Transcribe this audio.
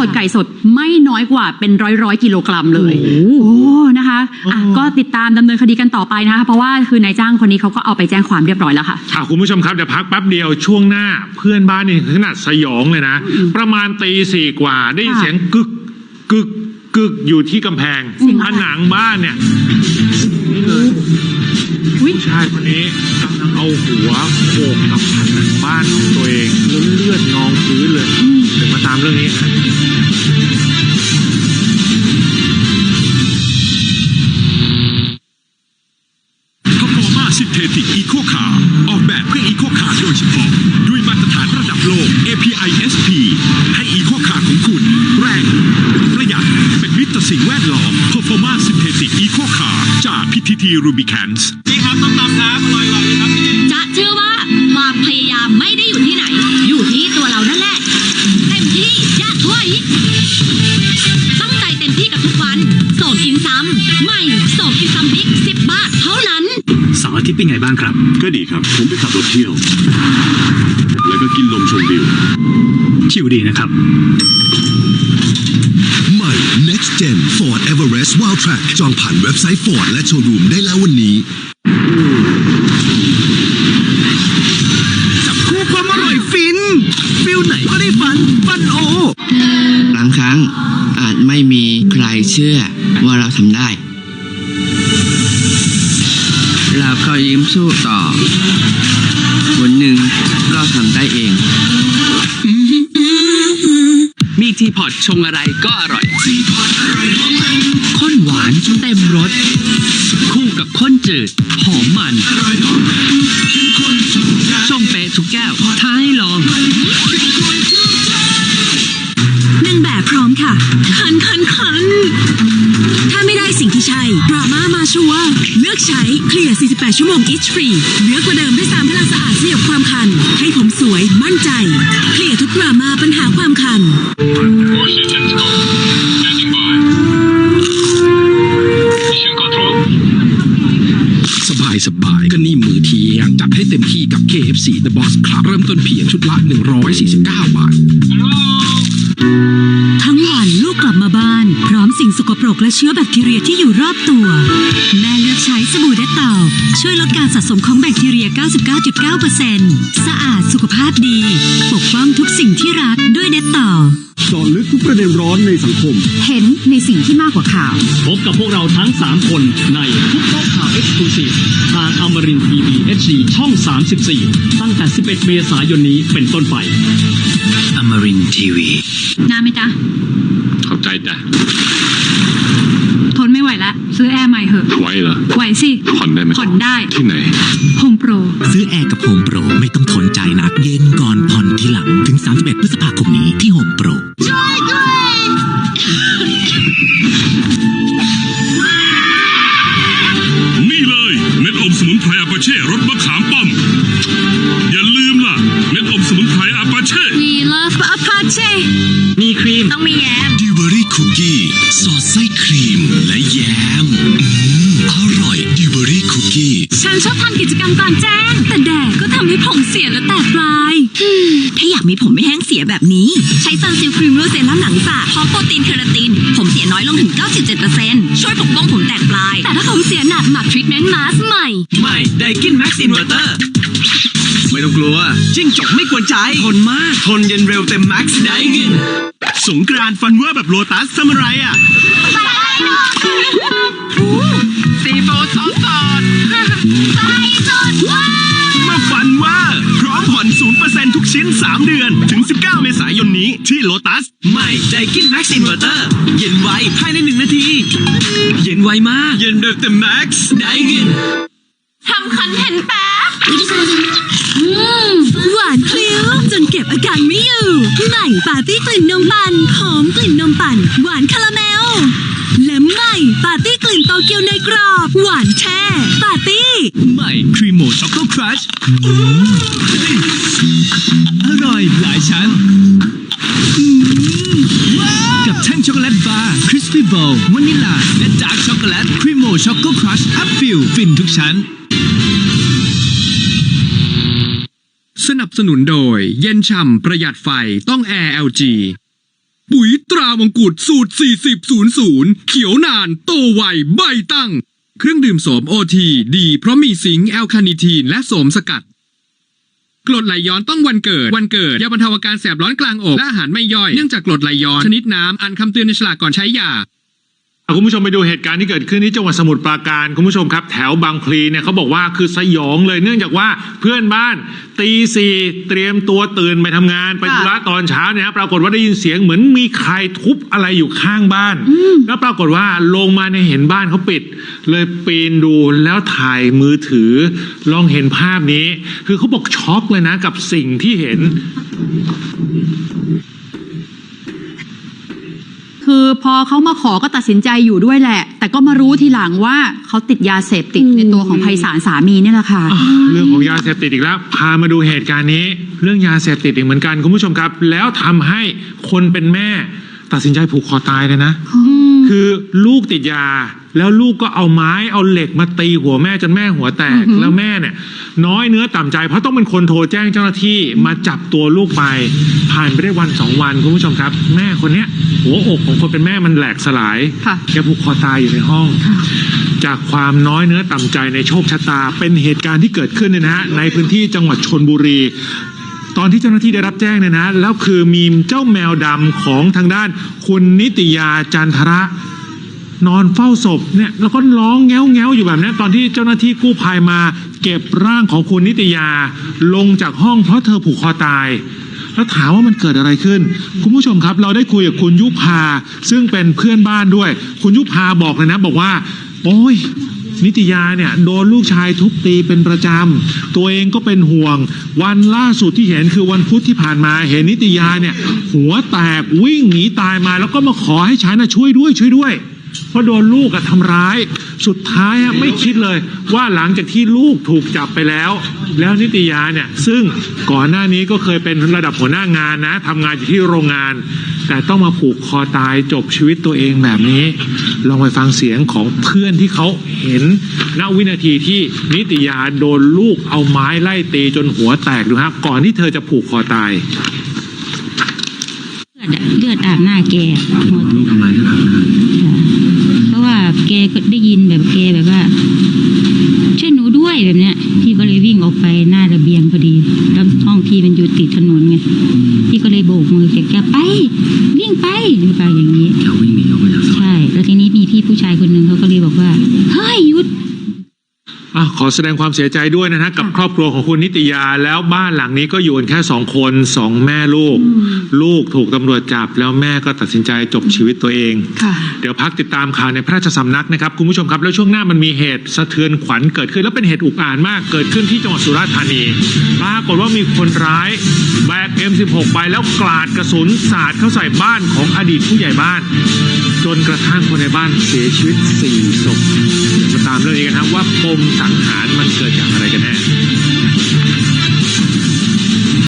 สดไก่สดไม่น้อยกว่าเป็นร้อยร้อยๆกิโลกรัมเลย โอ้โอ้นะคะอะอ๋อก็ติดตามดำเนินคดีกันต่อไปนะคะเพราะว่าคือนายจ้างคนนี้เขาก็เอาไปแจ้งความเรียบร้อยแล้วค่ะ ค่ะคุณผู้ชมครับเดี๋ยวพักแป๊บเดียวช่วงหน้าเพื่อนบ้านนี่ขนาดสยองเลยนะ ประมาณตีสี่กว่าได้ยินค่ะเสียงกึกกึกกึกอยู่ที่กำแพงเสียงผอะไร นังบ้านเนี่ยนี่เลยอุ๊ย ผู้ชายคนนี้กำลัง เอาหัวโขกกับผนังบ้านของตัวเองแล้วเลือดนองพื้นเลยเดี๋ยวมาตามเรื่องนี้ฮะพฟอร์มาซินเทติกอีโคคาออกแบบเพื่ออีโคคาโดยเฉพาะ ด้วยมาตรฐานระดับโลก API SP ให้อีโคคาของคุณ แรง ประหยัด เป็นมิตรต่อสิ่งแวดล้อม Performa Synthetic Eco Car จาก PTT Rubicans พี่ครับต้องตำครับ ทิตย์เป็นไงบ้างครับ ก็ดีครับ ผมไปขับรถเที่ยว แล้วก็กินลมชมวิว ชิวดีนะครับ ใหม่ Next Gen Ford Everest Wild Track จองผ่านเว็บไซต์ Ford และโชว์รูมได้แล้ววันนี้ จับคู่ความอร่อยฟิน ฟิลไหนก็ได้ฟันฟันโอบางครั้งอาจไม่มีใครเชื่อว่าเราทำได้ เราก็ยิ้มสู้ต่อ วันหนึ่งก็ทำได้เอง มีทีพอตชงอะไรก็อร่อย ข้นหวานเต็มรส คู่กับข้นจืด หอมมัน ชงเป๊ะทุกแก้ว ท้าให้ลองหนึ่งแบบพร้อมค่ะ คันคันคันถ้าไม่ได้สิ่งที่ใช่ ชัวร์เลือกใช้เคลียร์ 48 ชั่วโมง itch free เหนือกว่าเดิมด้วยสามพลังสะอาดสยบความคัน ให้ผมสวยมั่นใจ เคลียร์ทุกดราม่าปัญหาความคัน สบายสบายก็นี่มือเที่ยงจัดให้เต็มที่กับ KFC The Box Club เริ่มต้นเพียงชุดละ 149 บาท ทั้งวัน กลับมาบ้าน พร้อมสิ่งสกปรกและเชื้อแบคทีเรียที่อยู่รอบตัว แม่เลือกใช้สบู่เดตตอลช่วยลดการสะสมของแบคทีเรีย 99.9%สะอาดสุขภาพดี ปกป้องทุกสิ่งที่รักด้วยเดตตอล เจาะลึกทุกประเด็นร้อนในสังคม เห็นในสิ่งที่มากกว่าข่าว พบกับพวกเราทั้ง 3 คนในทุกโต๊ะข่าวเอ็กซ์คลูซีฟทางอมรินทีวีเอชดีช่อง 34 ตั้งแต่ 11 เมษายนนี้เป็นต้นไปอมรินทีวีน้าไหมจ๊ะเข้าใจจ้ะ ทนไม่ไหวแล้วซื้อแอร์ใหม่เหอะ ไว้เหรอ ไหวสิผ่อนได้ไหมผ่อนได้ ที่ไหน โฮมโปร ซื้อแอร์กับโฮมโปรไม่ต้องทนใจหนัก เย็นก่อนผ่อนทีหลัง ถึง 31 พฤษภาคมนี้ที่โฮมโปร Apache มีครีม ต้องมีแยมดิวเบอรี่คุกกี้สอดไส้ครีมและแยมอืมอร่อยดิวเบอรี่คุกกี้ฉันชอบทำกิจกรรมกลางแจ้ง แต่แดดก็ทำให้ผมเสียและแตกปลายอืมถ้าอยากมีผมไม่แห้งเสียแบบนี้ ใช้ซันซิลครีมรูเซรั่มหนังสระพร้อมโปรตีนเคราติน ผมเสียน้อยลงถึง 97%ช่วยปกป้องผมแตกปลาย แต่ถ้าผมเสียหนักหมักทรีทเมนต์มาสใหม่ ใหม่ไดกินแม็กซ์อินเวอร์เตอร์ ไม่ต้องกลัว จิ้งจกไม่กวนใจ ทนมาก ทนเย็นเร็วเต็มแม็กซ์ไดกิน สงกรานต์ฟันเวอร์แบบโลตัสทำอะไรอะซีฟู้ดซอสสดมาฟันเวอร์พร้อมผ่อน0%ทุกชิ้น 3 เดือน ถึง 19 เมษายนนี้ที่โลตัส ใหม่ไดกินแม็กซ์อินเวอร์เตอร์เย็นไวภายใน1นาที เย็นไวมาก เย็นแบบเต็มแม็กซ์ไดกิน ทำคอนเทนต์แป๊บ อืมหวานเคลิ้วจนเก็บอาการไม่อยู่ ใหม่ปาร์ตี้กลิ่นนมปั่นหอมกลิ่นนมปั่นหวานคาราเมล และใหม่ปาร์ตี้กลิ่นโตเกียวเนยกรอบ หวานแช่ปาร์ตี้ ใหม่ครีมโมช็อกโกครัชอร่อยหลายชั้นอืมกับแท่งช็อกโกแลตบาร์คริสปี้โบว์วานิลลาและดาร์กช็อกโกแลตครีมโมช็อกโกครัชอัพฟิลฟินทุกชั้น สนับสนุนโดย เย็นฉ่ำประหยัดไฟต้อง Air LG ปุ๋ยตรามงกุฎสูตร 4000 เขียวนานโตไวใบตั้ง เครื่องดื่มโสมโอทีดีเพราะมีสิงแอลคาเนิทีนและโสมสกัดกรดไหลย้อนต้องวันเกิด วันเกิดยาบรรเทาอาการแสบร้อนกลางอกและอาหารไม่ย่อย เนื่องจากกรดไหลย้อนชนิดน้ำ อันคำเตือนในฉลากก่อนใช้ยา คุณผู้ชมไปดูเหตุการณ์ที่เกิดขึ้นที่จังหวัดสมุทรปราการคุณผู้ชมครับแถวบางพลีเนี่ยเขาบอกว่าคือสยองเลยเนื่องจากว่าเพื่อนบ้านตีสี่เตรียมตัวตื่นไปทำงานไปธุระตอนเช้าเนี่ยปรากฏว่าได้ยินเสียงเหมือนมีใครทุบอะไรอยู่ข้างบ้าน แล้วปรากฏว่าลงมาในเห็นบ้านเขาปิด เลยปีนดูแล้วถ่ายมือถือลองเห็นภาพนี้ คือเขาบอกช็อกเลยนะกับสิ่งที่เห็น คือพอเขามาขอก็ตัดสินใจอยู่ด้วยแหละ แต่ก็มารู้ทีหลังว่าเขาติดยาเสพติดในตัวของไพศาลสามีนี่แหละค่ะ อะเรื่องของยาเสพติดอีกแล้ว พามาดูเหตุการณ์นี้ เรื่องยาเสพติดอีกเหมือนกันคุณผู้ชมครับ แล้วทำให้คนเป็นแม่ ตัดสินใจผูกคอตายเลยนะ คือลูกติดยา แล้วลูกก็เอาไม้เอาเหล็กมาตีหัวแม่จนแม่หัวแตก แล้วแม่เนี่ย น้อยเนื้อต่ำใจเพราะต้องเป็นคนโทรแจ้งเจ้าหน้าที่มาจับตัวลูกไป ผ่านไปได้วันสองวันคุณผู้ชมครับ แม่คนเนี้ยหัวอกของคนเป็นแม่มันแหลกสลายค่ะ แกผูกคอตายอยู่ในห้อง จากความน้อยเนื้อต่ำใจในโชคชะตา เป็นเหตุการณ์ที่เกิดขึ้นเนี่ยนะฮะในพื้นที่จังหวัดชนบุรี ตอนที่เจ้าหน้าที่ได้รับแจ้งเนี่ยนะแล้วคือมีเจ้าแมวดำของทางด้านคุณนิตยาจันทระ นอนเฝ้าศพเนี่ยแล้วก็ร้องแง้วแง้วๆอยู่แบบนี้ตอนที่เจ้าหน้าที่กู้ภัยมา เก็บร่างของคุณนิตยาลงจากห้องเพราะเธอผูกคอตาย แล้วถามว่ามันเกิดอะไรขึ้น คุณผู้ชมครับ เราได้คุยกับคุณยุพาซึ่งเป็นเพื่อนบ้านด้วย คุณยุพาบอกเลยนะบอกว่า โอ้ยนิตยาเนี่ยโดนลูกชายทุบตีเป็นประจำ ตัวเองก็เป็นห่วง วันล่าสุดที่เห็นคือวันพุธที่ผ่านมาเห็นนิตยาเนี่ย หัวแตกวิ่งหนีตายมาแล้วก็มาขอให้ฉันนะช่วยด้วยช่วยด้วย เพราะโดนลูกอะทำร้าย สุดท้ายอะไม่คิดเลย ว่าหลังจากที่ลูกถูกจับไปแล้ว แล้วนิตยาเนี่ย ซึ่งก่อนหน้านี้ก็เคยเป็นระดับหัวหน้างานนะทำงานอยู่ที่โรงงาน แต่ต้องมาผูกคอตายจบชีวิตตัวเองแบบนี้ ลองไปฟังเสียงของเพื่อนที่เขาเห็นณวินาทีที่นิตยาโดนลูกเอาไม้ไล่ตีจนหัวแตกดูฮะก่อนที่เธอจะผูกคอตาย เลือดอาบหน้าแกหัวทำไมด้เพราะว่าแกก็ได้ยินแบบแกแบบว่าช่วยหนูด้วยแบบเนี้ยพี่ก็เลยวิ่งออกไปหน้าระเบียงพอดีแล้วห้องพี่มันอยู่ติดถนนไงพี่ก็เลยโบกมือแกแกไป วิ่งไปหรือเปล่าอย่างนี้ แกวิ่งหนีออกไป ขอแสดงความเสียใจด้วยนะฮะกับครอบครัวของคุณนิตยาแล้วบ้านหลังนี้ก็อยู่กันแค่สองคนสองแม่ลูก ลูกถูกตำรวจจับ แล้วแม่ก็ตัดสินใจจบชีวิตตัวเอง ค่ะ เดี๋ยวพักติดตามข่าวในพระราชสำนักนะครับคุณผู้ชมครับแล้วช่วงหน้ามันมีเหตุสะเทือนขวัญเกิดขึ้น แล้วเป็นเหตุอุกอาจมากเกิดขึ้นที่จังหวัดสุราษฎร์ธานีปรากฏว่ามีคนร้ายแบก M16 ไปแล้วกราดกระสุนสาดเข้าใส่บ้านของอดีตผู้ใหญ่บ้าน จนกระทั่งคนในบ้านเสียชีวิต4ศพเดี๋ยวมา ตามเรื่องนี้กันครับว่าปมสังหารมันเกิดจากอะไรกันแน่